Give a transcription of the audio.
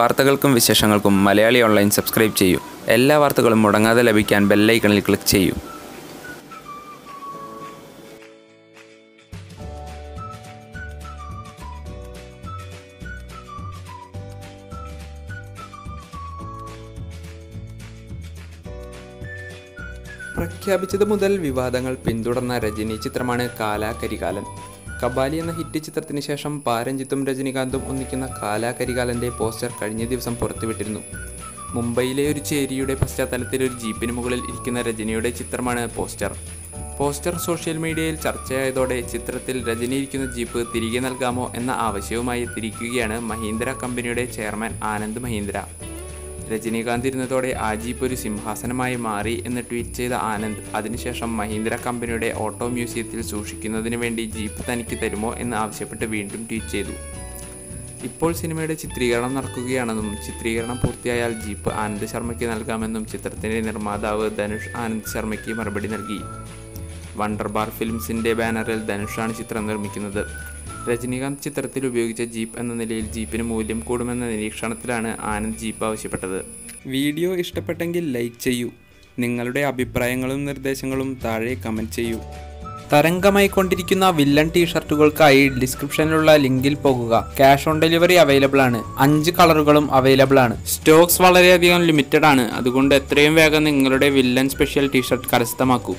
വാർത്തകൾക്കും വിശേഷങ്ങൾക്കും Malayali online subscribe ചെയ്യൂ. എല്ലാ വാർത്തകളും മുടങ്ങാതെ ലഭിക്കാൻ ബെല്ലൈക്കണിൽ ക്ലിക്ക് ചെയ്യൂ. പ്രഖ്യാപിച്ചത് മുതൽ വിവാദങ്ങൾ പിന്തുടർന്ന രജനി ചിത്രമാണ് കാലാ കരികാലൻ. കബാലി എന്ന ഹിറ്റ് ചിത്രത്തിന് ശേഷം പാരഞ്ജിത്തും രജനികാന്തും ഒന്നിക്കുന്ന കാലാ കരികാലന്റെ പോസ്റ്റർ കഴിഞ്ഞ ദിവസം പുറത്തുവിട്ടിരുന്നു. മുംബൈയിലെ ഒരു ചേരിയുടെ പശ്ചാത്തലത്തിൽ ഒരു ജീപ്പിന് മുകളിൽ ഇരിക്കുന്ന രജനിയുടെ ചിത്രമാണ് പോസ്റ്റർ. പോസ്റ്റർ സോഷ്യൽ മീഡിയയിൽ ചർച്ചയായതോടെ ചിത്രത്തിൽ രജനി ഇരിക്കുന്ന ജീപ്പ് തിരികെ നൽകാമോ എന്ന ആവശ്യവുമായി തിരിക്കുകയാണ് മഹീന്ദ്ര കമ്പനിയുടെ ചെയർമാൻ ആനന്ദ് മഹീന്ദ്ര. രജനീകാന്ത് ഇരുന്നതോടെ ആ ജീപ്പ് ഒരു സിംഹാസനമായി മാറി എന്ന് ട്വീറ്റ് ചെയ്ത ആനന്ദ് അതിനുശേഷം മഹീന്ദ്ര കമ്പനിയുടെ ഓട്ടോ മ്യൂസിയത്തിൽ സൂക്ഷിക്കുന്നതിന് വേണ്ടി ജീപ്പ് തനിക്ക് തരുമോ എന്ന് ആവശ്യപ്പെട്ട് വീണ്ടും ട്വീറ്റ് ചെയ്തു. ഇപ്പോൾ സിനിമയുടെ ചിത്രീകരണം നടക്കുകയാണെന്നും ചിത്രീകരണം പൂർത്തിയായാൽ ജീപ്പ് ആനന്ദ് ശർമ്മയ്ക്ക് നൽകാമെന്നും ചിത്രത്തിന്റെ നിർമ്മാതാവ് ധനുഷ് ആനന്ദ് ശർമ്മയ്ക്ക് മറുപടി നൽകി. വണ്ടർബാർ ഫിലിംസിന്റെ ബാനറിൽ ധനുഷാണ് ചിത്രം നിർമ്മിക്കുന്നത്. രജനീകാന്ത് ചിത്രത്തിൽ ഉപയോഗിച്ച ജീപ്പ് എന്ന നിലയിൽ ജീപ്പിന് മൂല്യം കൂടുമെന്ന നിരീക്ഷണത്തിലാണ് ആനന്ദ് ജീപ്പ് ആവശ്യപ്പെട്ടത്. വീഡിയോ ഇഷ്ടപ്പെട്ടെങ്കിൽ ലൈക്ക് ചെയ്യൂ. നിങ്ങളുടെ അഭിപ്രായങ്ങളും നിർദ്ദേശങ്ങളും താഴെ കമന്റ് ചെയ്യൂ. തരംഗമായി കൊണ്ടിരിക്കുന്ന വില്ലൻ ടീഷർട്ടുകൾക്കായി ഡിസ്ക്രിപ്ഷനിലുള്ള ലിങ്കിൽ പോകുക. ക്യാഷ് ഓൺ ഡെലിവറി അവൈലബിൾ ആണ്. അഞ്ച് കളറുകളും അവൈലബിൾ ആണ്. സ്റ്റോക്സ് വളരെയധികം ലിമിറ്റഡ് ആണ് അതുകൊണ്ട് എത്രയും വേഗം നിങ്ങളുടെ വില്ലൻ സ്പെഷ്യൽ ടീഷർട്ട് കരസ്ഥമാക്കൂ.